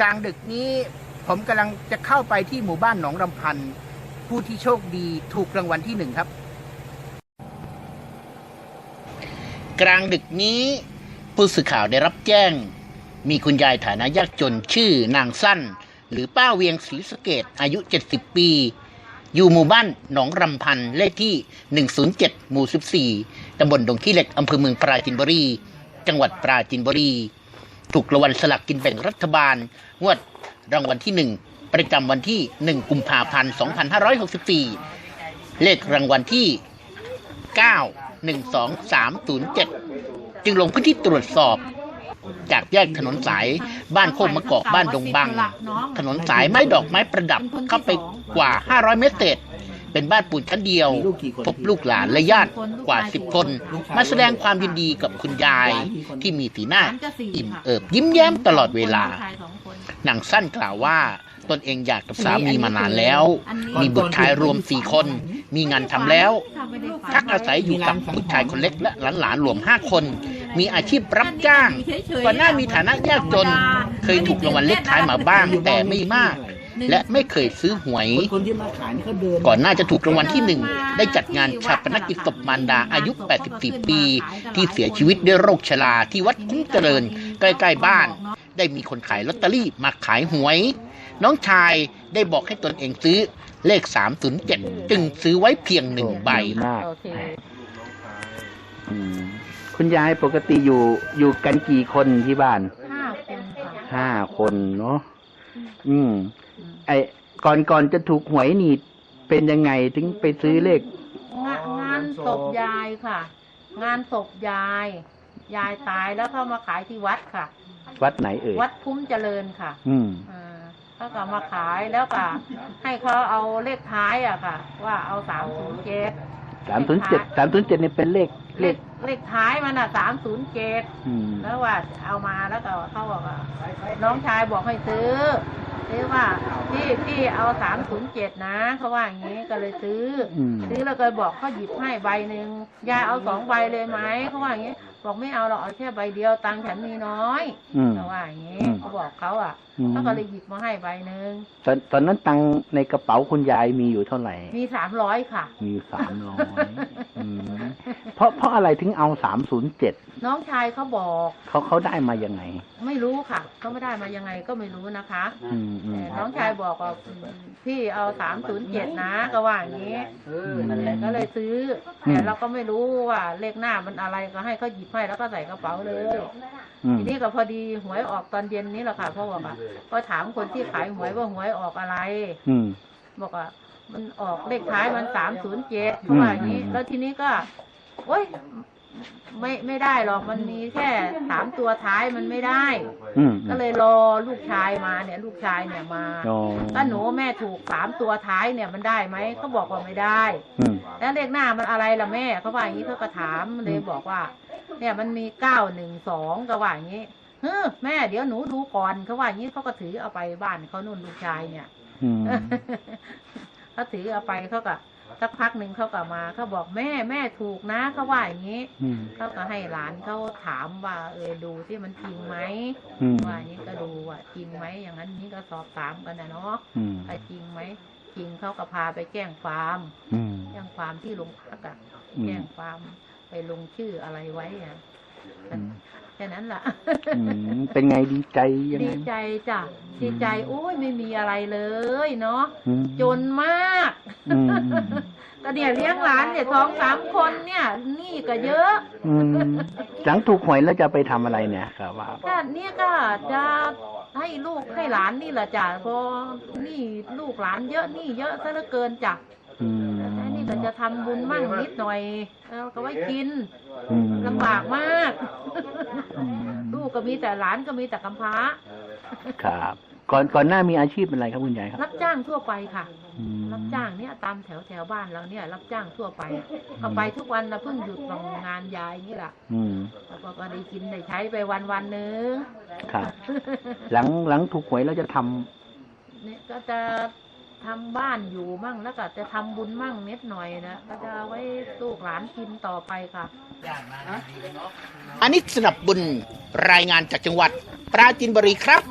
กลางดึกนี้ผมกำลังจะเข้าไปที่หมู่บ้านหนองรำพันผู้ที่โชคดีถูกรางวัลที่หนึ่งครับ กลางดึกนี้ ผู้สื่อข่าวได้รับแจ้ง มีคุณยายฐานะยากจนชื่อนางสั้น หรือป้าเวียงศรีสะเกดอายุ 70 ปี อยู่หมู่บ้านหนองรำพันเลขที่ 107 หมู่ 14 ตำบลดงขี้เหล็กอำเภอเมืองปราจินบุรี จังหวัดปราจินบุรี ถูกรางวัลสลักกินแบ่งรัฐบาล งวดรางวัลที่ 1 ประจำวันที่ 1 กุมภาพันธ์ 2564 เลขรางวัลที่ 9 1 2 3 0 7 จึงลงพื้นที่ตรวจสอบ จากแยกถนนสายบ้านโคกมะกอกบ้านดงบัง ถนนสายไม้ดอกไม้ประดับเข้าไปกว่า 500 เมตรเศษ เป็นบ้านปูนชั้นเดียว พบลูกหลานและญาติกว่า10คน มาแสดงความยินดีกับคุณยายที่มีสีหน้า อิ่มเอิบยิ้มแย้มตลอดเวลาหนังสั้นกล่าวว่าตนเองอยากกับสามีมานานแล้ว มีบุตรชายรวมสี่คน มีงานทำแล้วพักอาศัยอยู่กับบุตรชายคนเล็กและหลานๆรวมห้าคน มีอาชีพรับจ้างก่อนหน้ามีฐานะยากจน เคยถูกรางวัลเลขท้ายมาบ้างแต่ไม่มาก และไม่เคยซื้อหวย คนที่มาขายนี่เขาเดินก่อนหน้าจะถูกรางวัลที่หนึ่งได้จัดงานชาปนกิจศพมารดาอายุ 84 ปี ที่เสียชีวิตด้วยโรคชราที่วัดคุ้มเจริญ ใกล้ๆบ้าน ได้มีคนขายลอตเตอรี่มาขายหวย น้องชายได้บอกให้ตนเองซื้อเลข 307 จึงซื้อไว้เพียงหนึ่งใบ มากโอเค อืมคุณยายปกติอยู่อยู่กันกี่คนที่บ้านห้าคนค่ะห้าคนเนาะอืม ไอก่อนก่อนจะถูกหวยนี่เป็นยังไงถึงไปซื้อเลขงานงานศพยายค่ะ งานศพยาย ยายตายแล้วเข้ามาขายที่วัดค่ะ วัดไหนเอ่ยวัดคุ้มเจริญค่ะอืม อ่าเขาก็มาขายแล้วก็ให้เขาเอาเลขท้ายอะค่ะ ว่าเอาสามศูนย์เจ็ดสามศูนย์เจ็ดสามศูนย์เจ็ดนี่เป็นเลขเลเลขขเลขท้ายมันอะสามศูนย์เจ็ดอืมแล้วว่าเอามาแล้วก็เขาบอกว่าน้องชายบอกให้ซื้อ ซื้อว่าพี่พี่เอาสามศูนย์เจ็ดนะเขาว่าอย่างนี้ก็เลยซื้ออมซื้อแล้วก็บอกเขาหยิบให้ใบหนึ่งยายเอาสองใบเลยไหมเขาว่าอย่างนี้ บอกไม่เอาหรอกเอาแค่ใบเดียวตังค์ฉันมีน้อยอืม เขาว่าอย่างนี้อืม เขาบอกเขาอะอืมเขาก็เลยหยิบมาให้ใบหนึ่งตอนตอนนั้นตังค์ในกระเป๋าคุณยายมีอยู่เท่าไหร่ มีสามร้อยค่ะ มีอยู่สามร้อยเพราะเพราะอะไรถึงเอาสามศูนย์เจ็ดน้องชายเขาบอกเขาเขาได้มายังไง ไม่รู้ค่ะเขาไม่ได้มายังไงก็ไม่รู้นะคะอืมอืม แต่น้องชายบอกว่าพี่เอาสามศูนย์เจ็ดนะก็ว่าอย่างนี้นั่นแหละ ก็เลยซื้ออม แต่เราก็ไม่รู้ว่าเลขหน้ามันอะไรก็ให้เขาหยิบให้แล้วก็ใส่กระเป๋าเลยทีนี้ก็พอดีหวยออกตอนเย็นนี้แหละค่ะเพราะว่าก็ถามคนที่ขายหวยว่าหวยออกอะไร อืบอกว่ามันออกเลขท้ายมันสามศูนย์เจ็ดเขาว่าอย่างนี้ แล้วทีนี้ก็โอ๊ย ไม่ไม่ได้หรอกมันมีแค่สามตัวท้ายมันไม่ได้ อืมก็เลยรอลูกชายมาเนี่ย ลูกชายเนี่ยมาอ๋อถ้าหนูแม่ถูกสามตัวท้ายเนี่ยมันได้ไหมเขาบอกว่าไม่ได้ อืม แล้วเลขหน้ามันอะไรล่ะแม่เขาว่าอย่างนี้เขาก็ถามเลยบอกว่า เนี่ยมันมีเก้าหนึ่งสองก็ว่าอย่างนี้เฮ้อแม่เดี๋ยวหนูดูก่อนเขาว่าอย่างนี้เขาก็ถือเอาไปบ้านเขานุ่นลูกชายเนี่ย อืม เขาถือเอาไปเขาก็ สักพักหนึ่งเขาก็มาเขาบอกแม่แม่ถูกนะเขาว่าอย่างนี้อืม เขาก็ให้หลานเขาถามว่า เออดูที่มันจริงไหมอืม ว่าอย่างนี้ก็ดูว่าจริงไหมอย่างนั้นนี้ก็สอบถามกันนะเนาะอืมว่าจริงไหมจริงเขาก็พาไปแจ้งความ อืม แจ้งความที่โรงพักอะอืม แจ้งความไปลงชื่ออะไรไว้อะอืม แค่นั้นล่ะอืมเป็นไงดีใจยังดีไง ใจจ้ะดีใจโอ้ยไม่มีอะไรเลยเนาะอืมจนมากอืม ก็เนี่ยเลี้ยงหลานเนี่ยสองสามคนเนี่ยหนี่ก็เยอะอืมหลังถูกหวยแล้วจะไปทำอะไรเนี่ยครับว่า ก็เนี่ยก็จะให้ลูกให้หลานนี่แหละจ้ะเพอนี่ลูกหลานเยอะนี่เยอะซะเหลือเกินจ้ะอืม แต่นี่ก็จะทำบุญมั่งนิดหน่อยเอาก็ไว้กินอืม ลำบากมาก อืม ลูกก็มีแต่หลานก็มีแต่กำพร้า ครับ ก่อนก่อนหน้ามีอาชีพเป็นอะไรครับคุณยายครับรับจ้างทั่วไปค่ะ อืม รับจ้างเนี่ยตามแถวแถวบ้านเราเนี่ย รับจ้างทั่วไปก็ไปทุกวันนะเพิ่งหยุดของงานยายนี่แหละอืม แล้วก็ก็ได้กินได้ใช้ไปวันวันๆหนึ่งครับ หลังหลังถูกหวยแล้วจะทำเนี่ยก็จะ ทำบ้านอยู่มั่งแล้วก็จะทำบุญมั่งนิดหน่อยนะก็จะเอาไว้ลูกหลานกินต่อไปค่ะ อันนี้สนับบุญรายงานจากจังหวัดปราจินบุรีครับ